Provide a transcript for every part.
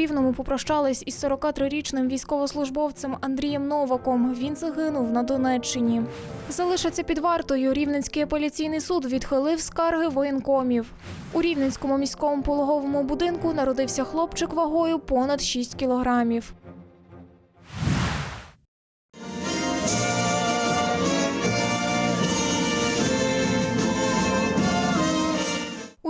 Рівному попрощались із 43-річним військовослужбовцем Андрієм Новаком. Він загинув на Донеччині. Залишаться під вартою. Рівненський апеляційний суд відхилив скарги воєнкомів. У Рівненському міському пологовому будинку народився хлопчик вагою понад 6 кілограмів.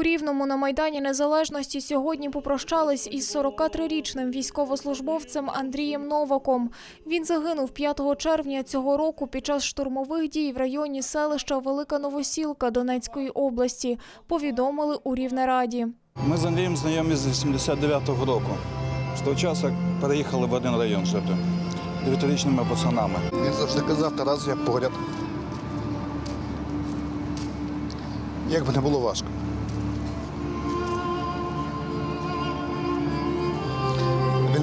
У Рівному на Майдані Незалежності сьогодні попрощались із 43-річним військовослужбовцем Андрієм Новаком. Він загинув 5 червня цього року під час штурмових дій в районі селища Велика Новосілка Донецької області. Повідомили у Рівнераді. Ми з Андрієм знайомі з 79-го року. З того часу переїхали в один район жити. Дев'ятирічними пацанами. Він завжди казав, Тарас, я поряд. Як би не було важко.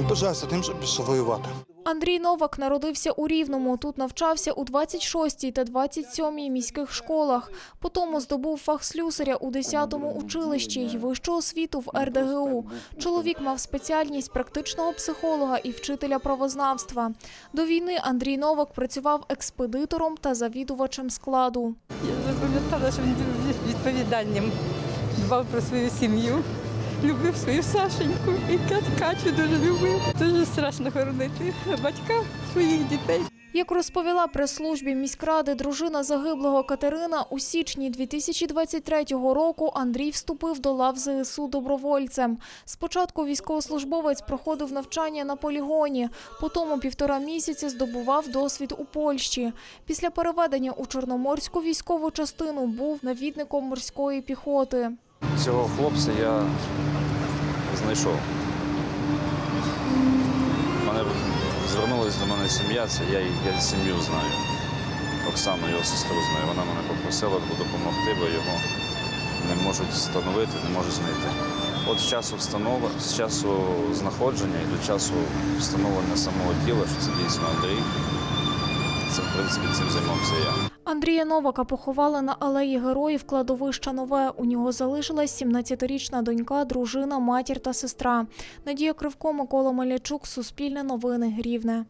Він пишався тим, що пішов воювати. Андрій Новак народився у Рівному. Тут навчався у 26-й та 27-й міських школах. Потім здобув фах слюсаря у 10-му училищі й вищу освіту в РДГУ. Чоловік мав спеціальність практичного психолога і вчителя правознавства. До війни Андрій Новак працював експедитором та завідувачем складу. Я запам'ятала, що він був відповідальним, дбав про свою сім'ю, любив свою Сашеньку і Кат- Катю дуже любив. Дуже страшно хоронити батька своїх дітей. Як розповіла прес-службі міськради дружина загиблого Катерина, у січні 2023 року Андрій вступив до лав ЗСУ добровольцем. Спочатку військовослужбовець проходив навчання на полігоні, потім півтора місяці здобував досвід у Польщі. Після переведення у Чорноморську військову частину був навідником морської піхоти. Цього хлопця я знайшов. Мене звернулась до мене сім'я, це я, я сім'ю знаю. Оксану, його сестру знаю. Вона мене попросила допомогти, бо його не можуть встановити, не можуть знайти. От з часу встанова, з часу знаходження і до часу встановлення самого тіла, що це дійсно Андрій. Це, в принципі, цим займався я. Андрія Новака поховали на алеї героїв кладовища Нове. У нього залишилась 17-річна донька, дружина, матір та сестра. Надія Кривко, Микола Малячук, Суспільне новини, Рівне.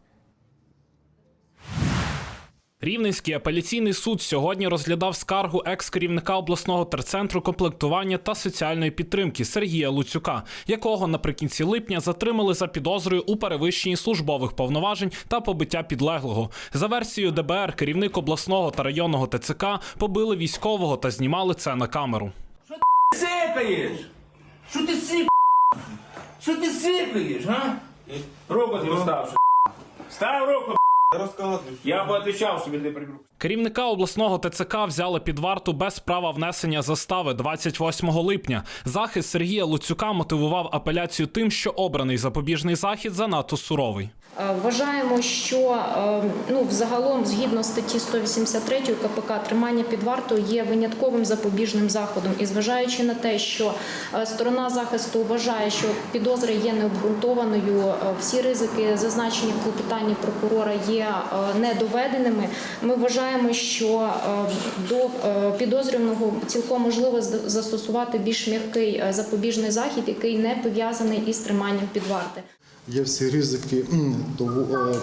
Рівненський апеляційний суд сьогодні розглядав скаргу екс-керівника обласного терцентру комплектування та соціальної підтримки Сергія Луцюка, якого наприкінці липня затримали за підозрою у перевищенні службових повноважень та побиття підлеглого. За версією ДБР, керівник обласного та районного ТЦК побили військового та знімали це на камеру. Що ти сипаєш? Що ти сип? Що ти сипаєш, га? Руку ти став. Став руку. Я поотвечав, щоб не прибрав. Керівника обласного ТЦК взяли під варту без права внесення застави 28 липня. Захист Сергія Луцюка мотивував апеляцію тим, що обраний запобіжний захід занадто суровий. Е, Вважаємо, що е, ну, взагалом, згідно статті 183 КПК, тримання під вартою є винятковим запобіжним заходом. І зважаючи на те, що е, сторона захисту вважає, що підозра є необґрунтованою, всі ризики, зазначені в клопотанні прокурора, є недоведеними. Ми вважаємо, що до підозрюваного цілком можливо застосувати більш м'який запобіжний захід, який не пов'язаний із триманням під варти. Є всі ризики е,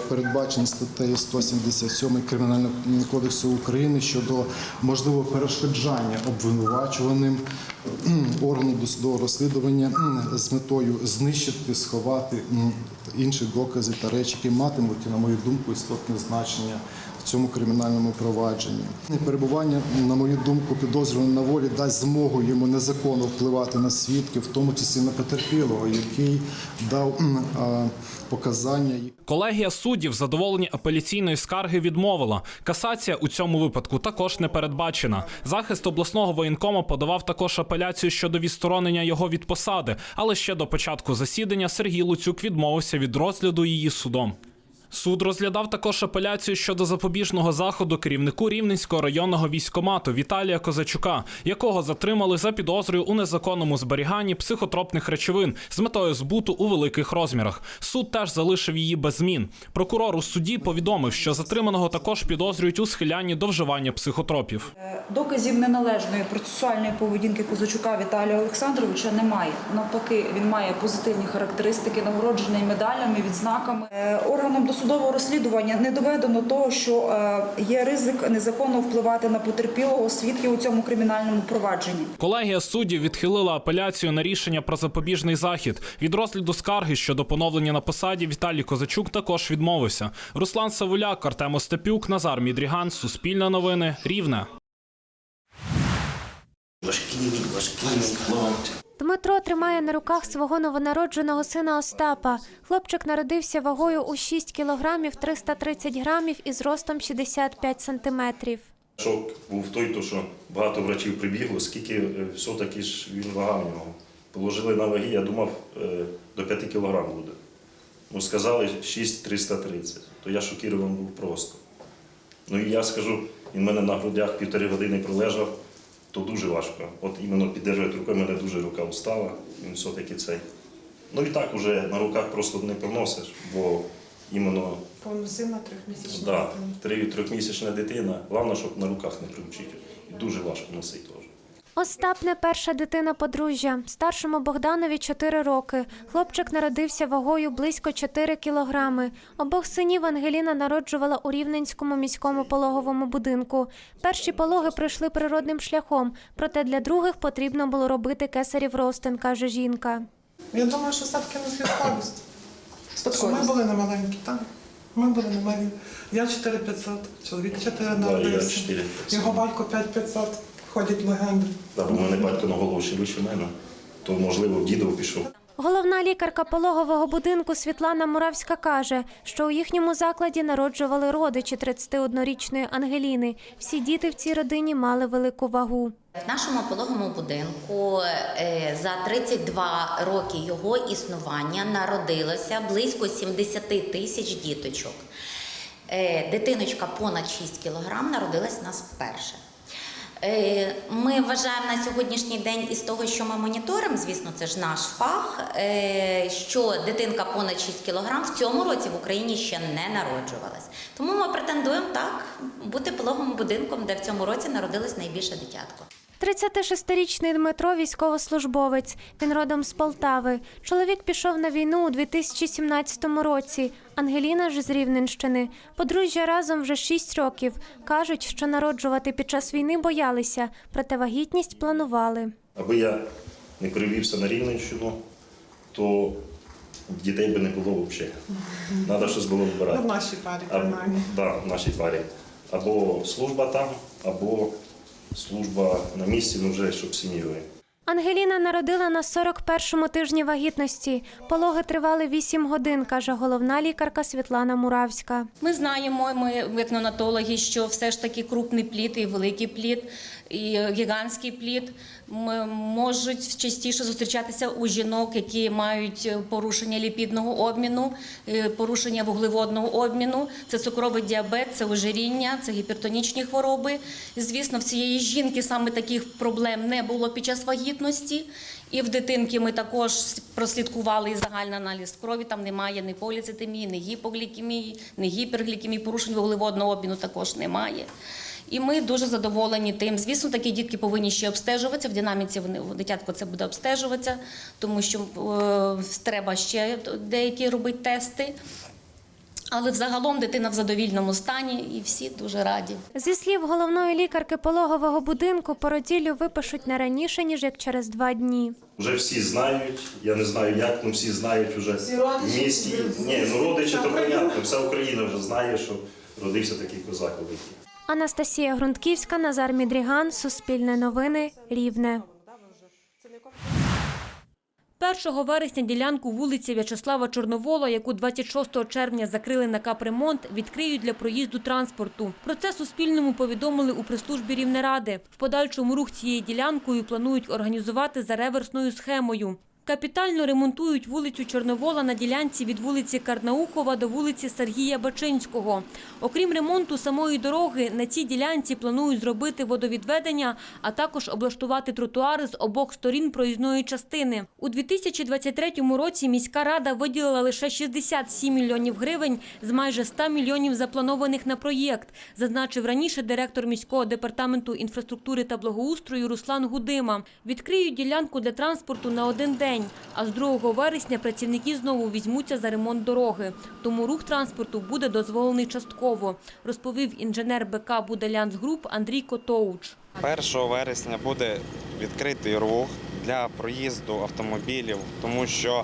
передбачені статтею 177 Кримінального кодексу України щодо можливого перешкоджання обвинувачуваним органу досудового розслідування з метою знищити, сховати інші докази та речі, які матимуть, на мою думку, істотне значення цьому кримінальному провадженні. Перебування, на мою думку, підозрюваного на волі дасть змогу йому незаконно впливати на свідків, в тому числі на потерпілого, який дав показання. Колегія суддів задоволені апеляційної скарги відмовила. Касація у цьому випадку також не передбачена. Захист обласного воєнкома подавав також апеляцію щодо відсторонення його від посади, але ще до початку засідання Сергій Луцюк відмовився від розгляду її судом. Суд розглядав також апеляцію щодо запобіжного заходу керівнику Рівненського районного військомату Віталія Козачука, якого затримали за підозрою у незаконному зберіганні психотропних речовин з метою збуту у великих розмірах. Суд теж залишив її без змін. Прокурор у суді повідомив, що затриманого також підозрюють у схилянні до вживання психотропів. Доказів неналежної процесуальної поведінки Козачука Віталія Олександровича немає. Навпаки, він має позитивні характеристики, нагороджений медалями, відзнаками. Е, Органом досудового розслідування не доведено того, що е, є ризик незаконно впливати на потерпілого свідків у цьому кримінальному провадженні. Колегія суддів відхилила апеляцію на рішення про запобіжний захід. Від розгляду скарги щодо поновлення на посаді Віталій Козачук також відмовився. Руслан Савуляк, Артем Остапюк, Назар Мідріган, Суспільне новини, Рівне. Дмитро тримає на руках свого новонародженого сина Остапа. Хлопчик народився вагою у 6 кілограмів 330 грамів і зростом 65 сантиметрів. Шок був той, то, що багато врачів прибігло, скільки е, все-таки ж він вага в нього. Положили на ваги, я думав, е, до 5 кілограм буде. Ну, сказали 6,330. То я шокірований був просто. Ну і я скажу, він мене на грудях півтори години пролежав, то дуже важко. От іменно піддержувати рукою, мене дуже рука устала, він все-таки цей. Ну і так уже на руках просто не поносиш, бо іменно Повносильна трьохмісячна Да, дитина. трьохмісячна дитина. Головне, щоб на руках не примчити. І дуже важко носити теж. Остап не перша дитина подружжя. Старшому Богданові 4 роки. Хлопчик народився вагою близько 4 кілограми. Обох синів Ангеліна народжувала у Рівненському міському пологовому будинку. Перші пологи пройшли природним шляхом, проте для других потрібно було робити кесарів ростин, каже жінка. Я думаю, що все-таки не зв'язковість. Ми були не маленькі, так? Ми були не маленькі. Я 4500, чоловік 4 Да, народився. 4 Його батько 5500. Ходять легенди. Да, бо в мене батько на голову ще вище мене, то можливо в дідово пішов. Головна лікарка пологового будинку Світлана Муравська каже, що у їхньому закладі народжували родичі 31-річної Ангеліни. Всі діти в цій родині мали велику вагу. В нашому пологовому будинку е, за 32 роки його існування народилося близько 70 тисяч діточок. Е, Дитиночка понад 6 кілограм народилась у нас вперше. Е, Ми вважаємо на сьогоднішній день із того, що ми моніторимо, звісно, це ж наш фах, е, що дитинка понад 6 кілограм в цьому році в Україні ще не народжувалась. Тому ми претендуємо так бути пологовим будинком, де в цьому році народилось найбільше дитятко. 36-річний Дмитро військовослужбовець. Він родом з Полтави. Чоловік пішов на війну у 2017 році. Ангеліна ж з Рівненщини. Подружжя разом вже 6 років. Кажуть, що народжувати під час війни боялися, проте вагітність планували. Аби я не перевівся на Рівненщину, то дітей би не було взагалі. Треба щось було Ну, в вибирати. нашій парі, принаймні. да, в нашій парі. Або служба там, або служба на місці, ну вже щоб сім'єю. Ангеліна народила на 41-му тижні вагітності. Пологи тривали 8 годин, каже головна лікарка Світлана Муравська. Ми знаємо, ми як що все ж таки крупний плід і великий плід, і гігантський плід можуть частіше зустрічатися у жінок, які мають порушення ліпідного обміну, е, порушення вуглеводного обміну. Це цукровий діабет, це ожиріння, це гіпертонічні хвороби. Звісно, в цієї жінки саме таких проблем не було під час вагітності. І в дитинки ми також прослідкували і загальний аналіз крові. Там немає ні поліцитемії, ні гіпоглікемії, ні гіперглікемії, порушень вуглеводного обміну також немає. І ми дуже задоволені тим. Звісно, такі дітки повинні ще обстежуватися. В динаміці вони дитятко це буде обстежуватися, тому що е, треба ще деякі робити тести. Але взагалом дитина в задовільному стані і всі дуже раді. Зі слів головної лікарки пологового будинку, породіллю випишуть не раніше, ніж як через два дні. Вже всі знають, я не знаю як, ну всі знають вже в місті. Ні, ну родичі то понятно, вся Україна вже знає, що родився такий козак великий. Анастасія Грунтківська, Назар Мідріган, Суспільне новини, Рівне. 1 вересня ділянку вулиці В'ячеслава Чорновола, яку 26 червня закрили на капремонт, відкриють для проїзду транспорту. Про це Суспільному повідомили у прес-службі Рівнеради. В подальшому рух цією ділянкою планують організувати за реверсною схемою. Капітально ремонтують вулицю Чорновола на ділянці від вулиці Карнаухова до вулиці Сергія Бачинського. Окрім ремонту самої дороги, на цій ділянці планують зробити водовідведення, а також облаштувати тротуари з обох сторін проїзної частини. У 2023 році міська рада виділила лише 67 мільйонів гривень з майже 100 мільйонів запланованих на проєкт, зазначив раніше директор міського департаменту інфраструктури та благоустрою Руслан Гудима. Відкриють ділянку для транспорту на один день, а з 2 вересня працівники знову візьмуться за ремонт дороги. Тому рух транспорту буде дозволений частково, розповів інженер БК «Будалянс Груп» Андрій Котоуч. 1 вересня буде відкритий рух для проїзду автомобілів, тому що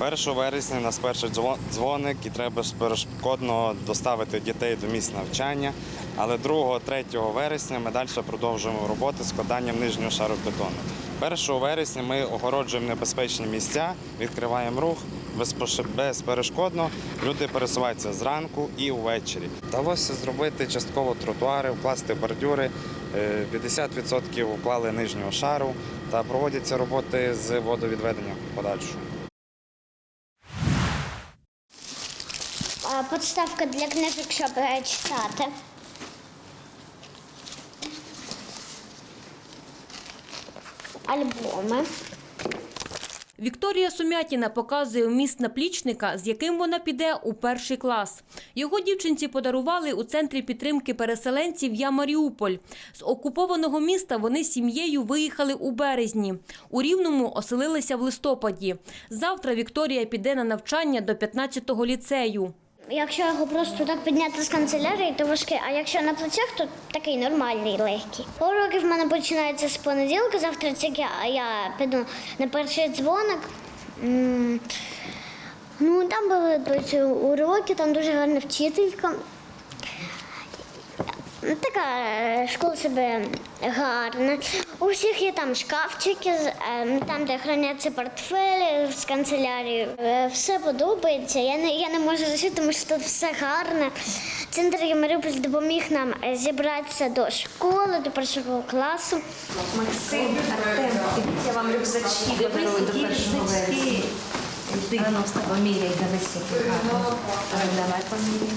1 вересня нас перший дзвоник і треба ж перешкодно доставити дітей до місць навчання. Але 2-3 вересня ми далі продовжуємо роботи з складанням нижнього шару бетону. 1 вересня ми огороджуємо небезпечні місця, відкриваємо рух безперешкодно. Люди пересуваються зранку і ввечері. Вдалося зробити частково тротуари, вкласти бордюри. Е, 50% уклали нижнього шару та проводяться роботи з водовідведення подальшого. Подставка для книжок, щоб е, читати. Альбоми. Вікторія Сумятіна показує вміст наплічника, з яким вона піде у перший клас. Його дівчинці подарували у центрі підтримки переселенців «Я Маріуполь». З окупованого міста вони з сім'єю виїхали у березні. У Рівному оселилися в листопаді. Завтра Вікторія піде на навчання до 15-го ліцею. Якщо його просто так підняти з канцелярії, то важкий, а якщо на плечах, то такий нормальний, легкий. Уроки в мене починаються з понеділка, завтра тільки а я піду на перший дзвоник. Ну, там були тобто, уроки, там дуже гарна вчителька. Така е, школа себе гарна. У всіх є там шкафчики, е, там, де храняться портфелі з канцелярії. Е, Все подобається. Я не, я не можу зайти, тому що тут все гарне. Центр Маріуполь допоміг нам е, зібратися до школи, до першого класу. Максим, Артем, я вам рюкзачки подарую до першого вересня. Іди, поміряй, дивись, який гарний. Давай поміряй.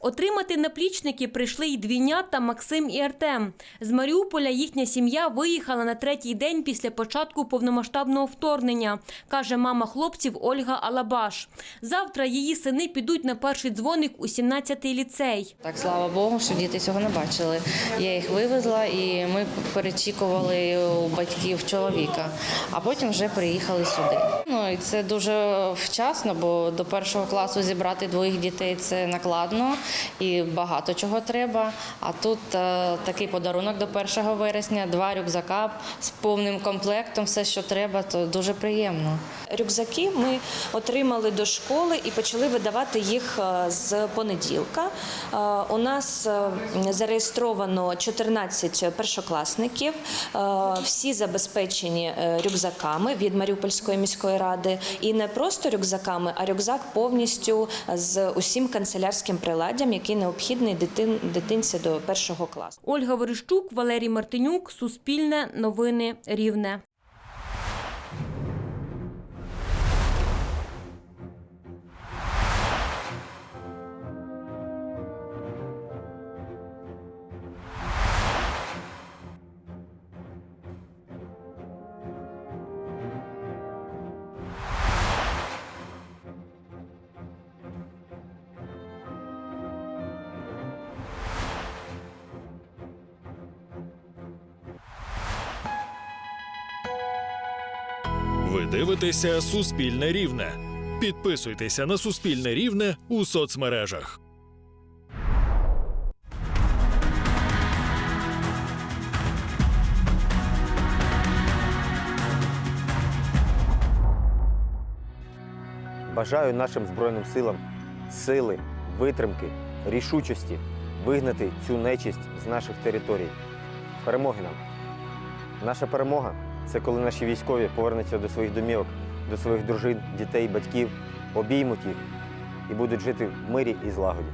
Отримати наплічники прийшли й двійнята Максим і Артем. З Маріуполя їхня сім'я виїхала на третій день після початку повномасштабного вторгнення, каже мама хлопців Ольга Алабаш. Завтра її сини підуть на перший дзвоник у 17-й ліцей. Так, слава Богу, що діти цього не бачили. Я їх вивезла і ми перечікували у батьків чоловіка, а потім вже приїхали сюди. Ну і це дуже вчасно, бо до першого класу зібрати двоїх дітей це накладно і багато чого треба. А тут е, такий подарунок до 1 вересня, два рюкзака з повним комплектом, все, що треба, то дуже приємно. Рюкзаки ми отримали до школи і почали видавати їх е, з понеділка. Е, У нас зареєстровано 14 першокласників. Всі забезпечені рюкзаками від Маріупольської міської ради. І не просто рюкзаками, а рюкзак повністю з усім канцелярським приладдям, який необхідний дитин, дитинці до першого класу. Ольга Верещук, Валерій Мартинюк, Суспільне, Новини Рівне. Дивитеся Суспільне Рівне. Підписуйтеся на Суспільне Рівне у соцмережах. Бажаю нашим Збройним силам сили, витримки, рішучості вигнати цю нечисть з наших територій. Перемоги нам! Наша перемога це коли наші військові повернуться до своїх домівок, до своїх дружин, дітей, батьків, обіймуть їх і будуть жити в мирі і злагоді.